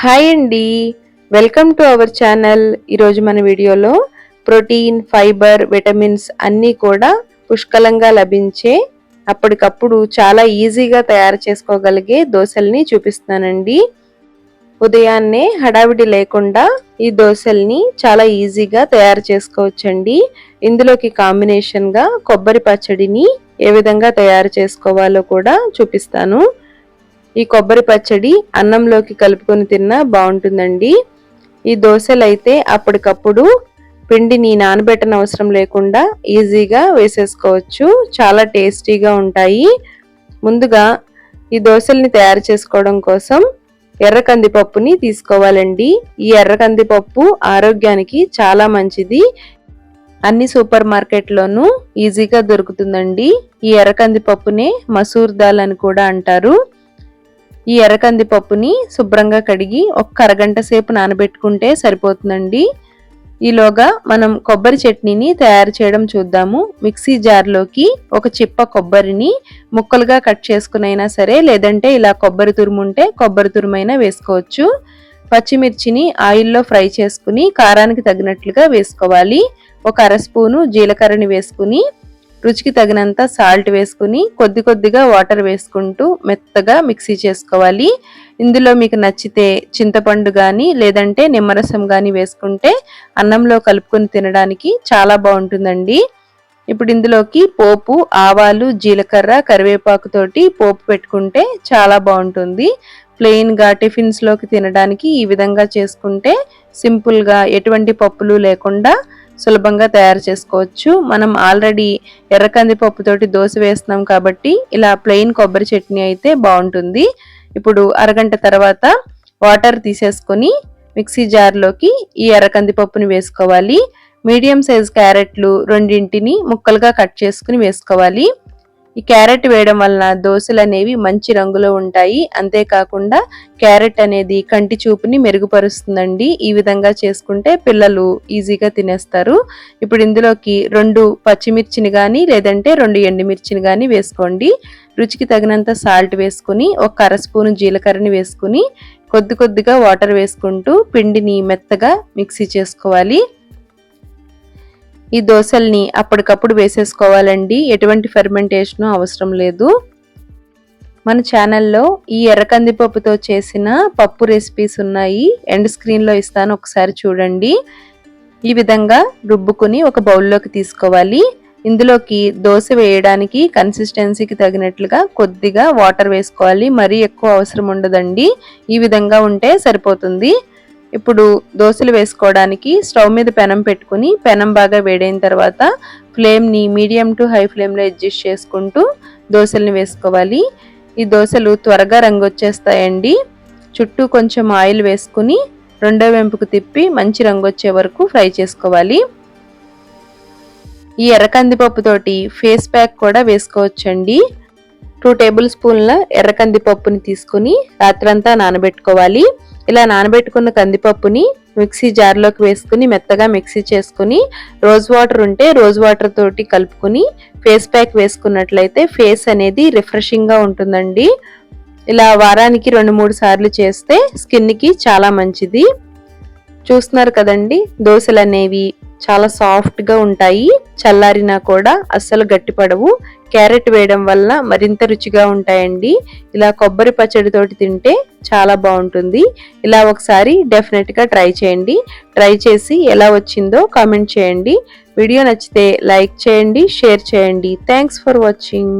Hi అండి. Welcome to our channel. ఈరోజు మన వీడియోలో ప్రోటీన్ ఫైబర్ విటమిన్స్ అన్నీ కూడా పుష్కలంగా లభించే అప్పటికప్పుడు చాలా ఈజీగా తయారు చేసుకోగలిగే దోశల్ని చూపిస్తానండి ఉదయాన్నే హడావిడి లేకుండా ఈ దోశల్ని చాలా ఈజీగా తయారు చేసుకోవచ్చండి. ఇందులోకి కాంబినేషన్గా కొబ్బరి పచ్చడిని ఏ విధంగా తయారు చేసుకోవాలో కూడా చూపిస్తాను. ఈ కొబ్బరి పచ్చడి అన్నంలోకి కలుపుకొని తిన్నా బాగుంటుందండి. ఈ దోశలు అయితే అప్పటికప్పుడు పిండిని నానబెట్టన అవసరం లేకుండా ఈజీగా వేసేసుకోవచ్చు. చాలా టేస్టీగా ఉంటాయి. ముందుగా ఈ దోశల్ని తయారు చేసుకోవడం కోసం ఎర్ర కందిపప్పుని తీసుకోవాలండి. ఈ ఎర్ర కందిపప్పు ఆరోగ్యానికి చాలా మంచిది. అన్ని సూపర్ మార్కెట్లోనూ ఈజీగా దొరుకుతుందండి. ఈ ఎర్ర కందిపప్పునే మసూర్ దాల్ అని కూడా అంటారు. ఈ ఎర్రకంది పప్పుని శుభ్రంగా కడిగి ఒక్క అరగంట సేపు నానబెట్టుకుంటే సరిపోతుందండి. ఈలోగా మనం కొబ్బరి చట్నీని తయారు చేయడం చూద్దాము. మిక్సీ జార్లోకి ఒక చిప్ప కొబ్బరిని ముక్కలుగా కట్ చేసుకునైనా సరే లేదంటే ఇలా కొబ్బరి తురుముంటే కొబ్బరి తురుమైనా వేసుకోవచ్చు. పచ్చిమిర్చిని ఆయిల్లో ఫ్రై చేసుకుని కారానికి తగినట్లుగా వేసుకోవాలి. ఒక అర స్పూను జీలకర్రని వేసుకుని రుచికి తగినంత సాల్ట్ వేసుకుని కొద్ది కొద్దిగా వాటర్ వేసుకుంటూ మెత్తగా మిక్సీ చేసుకోవాలి. ఇందులో మీకు నచ్చితే చింతపండు కానీ లేదంటే నిమ్మరసం కానీ వేసుకుంటే అన్నంలో కలుపుకొని తినడానికి చాలా బాగుంటుందండి. ఇప్పుడు ఇందులోకి పోపు ఆవాలు జీలకర్ర కరివేపాకుతోటి పోపు పెట్టుకుంటే చాలా బాగుంటుంది. ప్లెయిన్గా టిఫిన్స్లోకి తినడానికి ఈ విధంగా చేసుకుంటే సింపుల్గా ఎటువంటి పప్పులు లేకుండా సులభంగా తయారు చేసుకోవచ్చు. మనం ఆల్రెడీ ఎర్ర కందిపప్పుతోటి దోశ వేస్తున్నాం కాబట్టి ఇలా ప్లెయిన్ కొబ్బరి చట్నీ అయితే బాగుంటుంది. ఇప్పుడు అరగంట తర్వాత వాటర్ తీసేసుకొని మిక్సీ జార్లోకి ఈ ఎర్ర కందిపప్పుని వేసుకోవాలి. మీడియం సైజ్ క్యారెట్లు రెండింటిని ముక్కలుగా కట్ చేసుకుని వేసుకోవాలి. ఈ క్యారెట్ వేయడం వలన దోశలు అనేవి మంచి రంగులో ఉంటాయి. అంతేకాకుండా క్యారెట్ అనేది కంటి చూపుని మెరుగుపరుస్తుందండి. ఈ విధంగా చేసుకుంటే పిల్లలు ఈజీగా తినేస్తారు. ఇప్పుడు ఇందులోకి రెండు పచ్చిమిర్చిని కానీ లేదంటే రెండు ఎండుమిర్చిని కానీ వేసుకోండి. రుచికి తగినంత సాల్ట్ వేసుకుని ఒక అర స్పూను జీలకర్రని వేసుకుని కొద్ది కొద్దిగా వాటర్ వేసుకుంటూ పిండిని మెత్తగా మిక్సీ చేసుకోవాలి. ఈ దోశల్ని అప్పటికప్పుడు వేసేసుకోవాలండి. ఎటువంటి ఫెర్మెంటేషన్ అవసరం లేదు. మన ఛానల్లో ఈ ఎర్రకందిపప్పుతో చేసిన పప్పు రెసిపీస్ ఉన్నాయి. ఎండ్ స్క్రీన్లో ఇస్తాను ఒకసారి చూడండి. ఈ విధంగా రుబ్బుకుని ఒక బౌల్లోకి తీసుకోవాలి. ఇందులోకి దోశ వేయడానికి కన్సిస్టెన్సీకి తగినట్లుగా కొద్దిగా వాటర్ వేసుకోవాలి. మరీ ఎక్కువ అవసరం ఉండదండి. ఈ విధంగా ఉంటే సరిపోతుంది. ఇప్పుడు దోశలు వేసుకోవడానికి స్టవ్ మీద పెనం పెట్టుకుని పెనం బాగా వేడైన తర్వాత ఫ్లేమ్ని మీడియం టు హై ఫ్లేమ్లో అడ్జస్ట్ చేసుకుంటూ దోశల్ని వేసుకోవాలి. ఈ దోశలు త్వరగా రంగు వచ్చేస్తాయండి. చుట్టూ కొంచెం ఆయిల్ వేసుకుని రెండో వెంపుకు తిప్పి మంచి రంగు వచ్చే వరకు ఫ్రై చేసుకోవాలి. ఈ ఎర్రకందిపప్పుతోటి ఫేస్ ప్యాక్ కూడా వేసుకోవచ్చండి. టూ టేబుల్ స్పూన్ల ఎర్ర కందిపప్పుని తీసుకుని రాత్రంతా నానబెట్టుకోవాలి. ఇలా నానబెట్టుకున్న కందిపప్పుని మిక్సీ జార్లోకి వేసుకుని మెత్తగా మిక్సీ చేసుకుని రోజ్ వాటర్ ఉంటే రోజ్ వాటర్ తోటి కలుపుకుని ఫేస్ ప్యాక్ వేసుకున్నట్లయితే ఫేస్ అనేది రిఫ్రెషింగ్గా ఉంటుందండి. ఇలా వారానికి రెండు మూడు సార్లు చేస్తే స్కిన్కి చాలా మంచిది. చూస్తున్నారు కదండి దోశలు అనేవి చాలా సాఫ్ట్గా ఉంటాయి. చల్లారినా కూడా అస్సలు గట్టిపడవు క్యారెట్ వేయడం వల్ల మరింత రుచిగా ఉంటాయండి. ఇలా కొబ్బరి పచ్చడితోటి తింటే చాలా బాగుంటుంది. ఇలా ఒకసారి డెఫినెట్గా ట్రై చేయండి. ట్రై చేసి ఎలా వచ్చిందో కామెంట్ చేయండి. వీడియో నచ్చితే లైక్ చేయండి షేర్ చేయండి. Thanks for watching